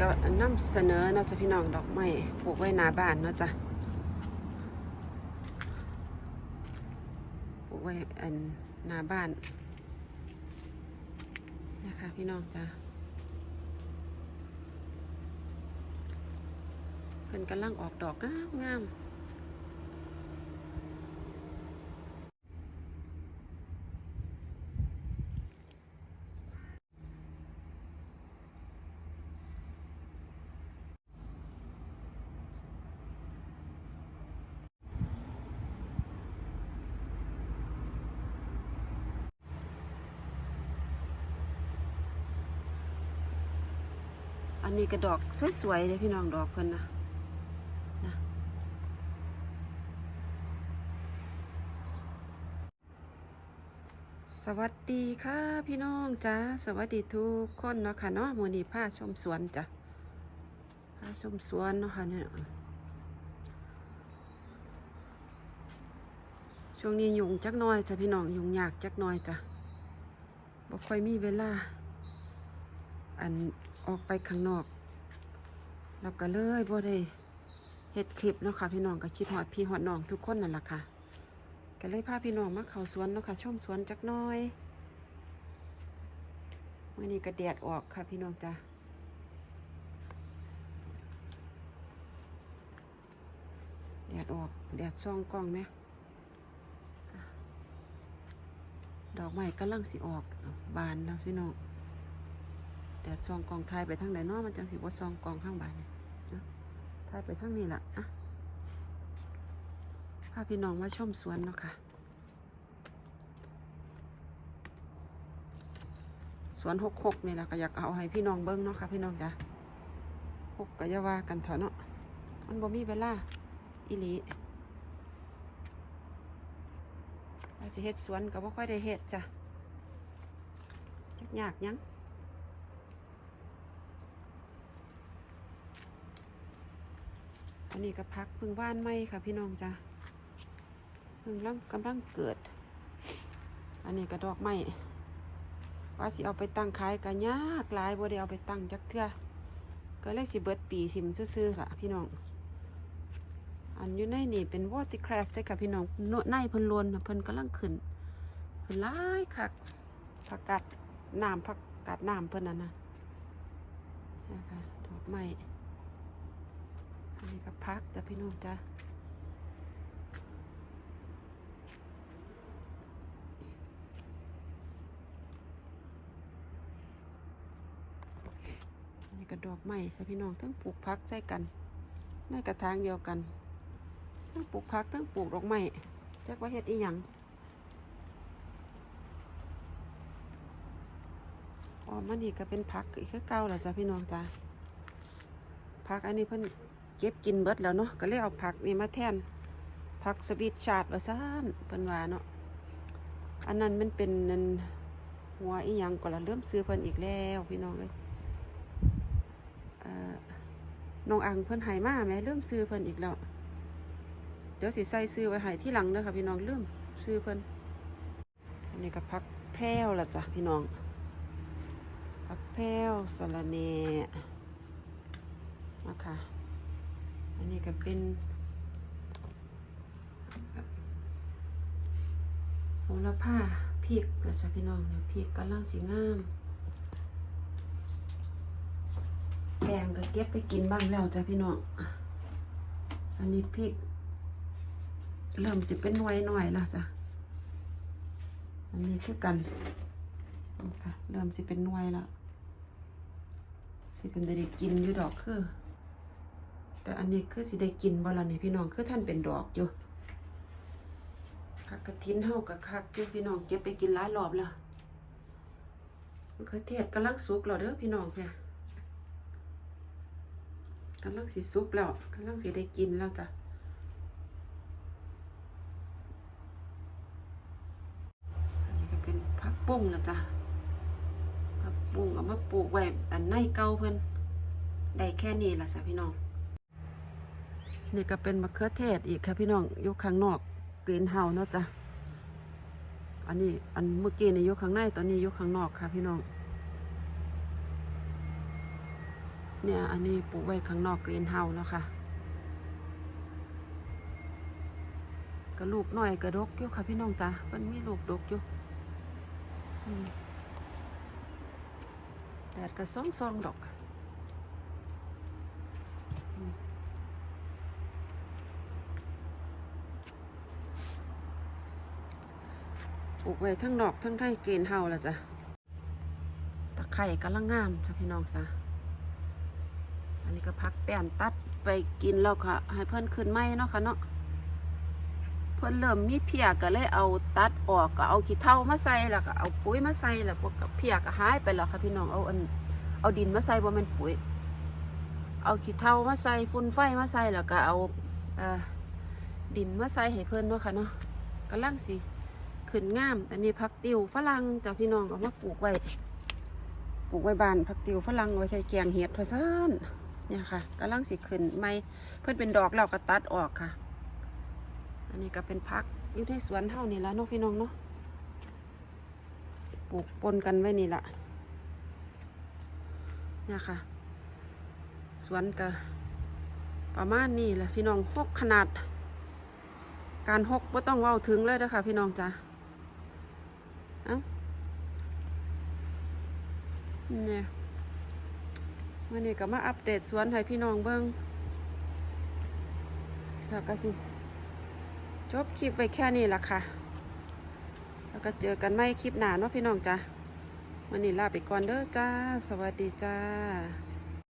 ก็นำเสนอเนาะจ้ะพี่น้องดอกไม้ปลูกไว้หน้าบ้านเนาะจ้ะปลูกไว้อันหน้าบ้านนะคะพี่น้องจ้ะเพิ่นกำลังออกดอกงามงาม อันนี้ก็ดอกสวยๆเลยพี่น้องดอกเพิ่นนะนะสวัสดีค่ะพี่น้องจ้าสวัสดีทุกคนเนาะค่ะเนาะมือนี้าชมสวนจ้ะพาชมสวนเนาะค่ะเนี่ยช่วงนี้ยุงจักหน่อยจ้ะพี่น้องยุงยากจักหน่อยจ้ะบ่ค่อยมีเวลาอัน ออกไปข้างนอก แล้วก็เลยบ่ได้เฮ็ดคลิปเนาะค่ะพี่น้องก็คิดฮอดพี่ฮอดน้องทุกคนนั่นแหละค่ะก็เลยพาพี่น้องมาเข้าสวนเนาะค่ะชมสวนจักน้อยมื้อนี้ก็แดดออกค่ะพี่น้องจ้ะแดดออกแดดส่องกล้องไหมดอกไม้กำลังสิออกบานแล้วพี่น้อง แต่ซองกองไทยไปทางไหนนาะมันจังสิว่าซองกองข้างบ้านนี่นะไทยไปทางนี้ล่ะอะพาพี่น้องมาชมสวนเนาะค่ะ สวนหกหกนี่แหละก็อยากเอาให้พี่น้องเบิ้งเนาะค่ะพี่น้องจ้ะหกก็อย่าวากันเถอะเนาะ มันบ่มีเวลาอีหลีว่าสิเฮ็ดสวนก็บ่ค่อยได้เฮ็ดจ้ะจักยากยัง อันนี้ก็พักพึ่งบ้านไหมค่ะพี่น้องจ้ะพึ่งร่างกำลังเกิด อันนี้ก็ดอกไม้ว่าสิเอาไปตั้งขายก็ยากหลายบ่ได้เอาไปตั้งจักเทื่อก็เลยสิเบิดปีสิมซื่อๆล่ะพี่น้อง อันอยู่ในนี่เป็นวอติคลาสได้ค่ะพี่น้องโนในเพิ่นลวนเพิ่นกำลังขึ้นขึ้นหลายคักผักกัดน้ำผักกัดน้ำเพิ่นน่ะนะนะคะดอกไม้ นนี้ก็พักจ้ะพี่น้องจ้ะนนี้ก็ดอกไม้จ้ะพี่น้องทั้งปลูกพักใส่กันในกระถางเดียวกันทั้งปลูกพักทั้งปลูกดอกไม้จักว่าเฮ็ดอีหยังอ๋อมันนี่ก็เป็นพักอีกคือเก่าแหละจ้ะพี่น้องจ้ะพักอันนี้เพิ่น เก็บกินเบิดแล้วเนาะก็เลยเอาผักนี่มาแทนผักสวิตชาร์ดว่าซ่านเพิ่นว่าเนาะอันนั้นมันเป็นนันหัวอีหยังก็ละเริ่มซื้อเพิ่นอีกแล้วพี่น้องเอ้ยน้องอังเพิ่นใหายมาแหมเริ่มซื้อเพิ่นอีกแล้วเดี๋ยวสิใส่ซื้อไว้ให้ที่หลังเด้อค่ะพี่น้องเริ่มซื้อเพิ่นอันนี้ก็ผักแพรวละจ้ะพี่น้องผักแพรวสะระแหน่นะคะ ก็เป็นโหระพาพริกนะจ๊ะพี่น้องเนี่ยพริกกำลังสีงามแกงก็เก็บไปกินบ้างแล้วจ้ะพี่น้อง อันนี้พริก เริ่มจะเป็นหน่วยหน่อยแล้วจ้ะ อันนี้คือกันค่ะเริ่มจะเป็นหน่วยแล้วสิเป็นได้กินอยู่ดอกคือ แต่อันนี้คือสิได้กินบ่ล่ะนี่พี่น้องคือท่านเป็นดอกอยู่ผักกระทินเฮากับคักอยู่พี่น้องเก็บไปกินหลายรอบแล้วมะเขือเทศกำลังสุกแล้วเด้อพี่น้องเพี่ยกำลังสิสุกแล้วกำลังสิได้กินแล้วจ้ะอันนี้ก็เป็นผักปุ้งแล้วจ้ะผักปุ้งเอามาปลูกไว้อันในเก่าเพิ่นได้แค่นี้ล่ะจ้ะพี่น้อง นี่ก็เป็นมะเขือเทศอีกค่ะพี่น้องอยู่ข้างนอกกรีนเฮาเนาะจ้ะอันนี้อันเมื่อกี้นี่อยู่ข้างในตอนนี้อยู่ข้างนอกค่ะพี่น้อง เนี่ยอันนี้ปลูกไว้ข้างนอกกรีนเฮาเนาะค่ะก็ลูกหน้อยกระดกอยู่ค่ะพี่น้องจ้ะมันมีลูกดกอยู่แดดก็ซ่องซองดอก ลูกไว้ทั้งนอกทั้งไทยกรีนเฮาแล้วจ้ะตะไคร่กำลังงามจ้ะพี่น้องจ้ะอันนี้ก็พักแป้นตัดไปกินแล้วค่ะ ให้เพิ่นขึ้นไหมเนาะค่ะเนาะเพิ่นเริ่มมีเพียก็เลยเอาตัดออกก็เอาขี้เถ้ามาใส่แล้วก็เอาปุ๋ยมาใส่แล้วพวกกับเพียก็หายไปแล้วค่ะพี่น้องเอาอันเอาดินมาใส่บ่แม่นปุ๋ย เอาขี้เถ้ามาใส่ฝุ่นไฟมาใส่แล้วก็เอาเอ่อดินมาใส่ให้เพิ่นเนาะค่ะเนาะกำลังสิ ขึ้นงาม อันนี้ผักติวฝรั่งจ้ะพี่น้องก็มาปลูกไว้ ปลูกไว้บ้านผักติวฝรั่งไว้ใส่แกงเห็ดพอซ่านเนี่ยค่ะกำลังสิขึ้นไม่เพื่อนเป็นดอกแล้วก็ตัดออกค่ะ อันนี้ก็เป็นพักอยู่ในสวนเท่านี่ละเนาะพี่น้องเนาะปลูกปนกันไว้นี่ละเนี่ยค่ะ สวนก็ประมาณนี้แหละพี่น้องหกขนาด การหกไม่ต้องเว้าถึงเลยนะคะพี่น้องจ้ะ เอ้าเนี่ยวันนี้ก็มาอัปเดตสวนให้พี่น้องเบิ้งแล้วก็สิ จบคลิปไปแค่นี้ละค่ะ แล้วก็เจอกันไม่คลิปหนาเนาะพี่น้องจ้ะวันนี้ลาไปก่อนเด้อจ้า สวัสดีจ้า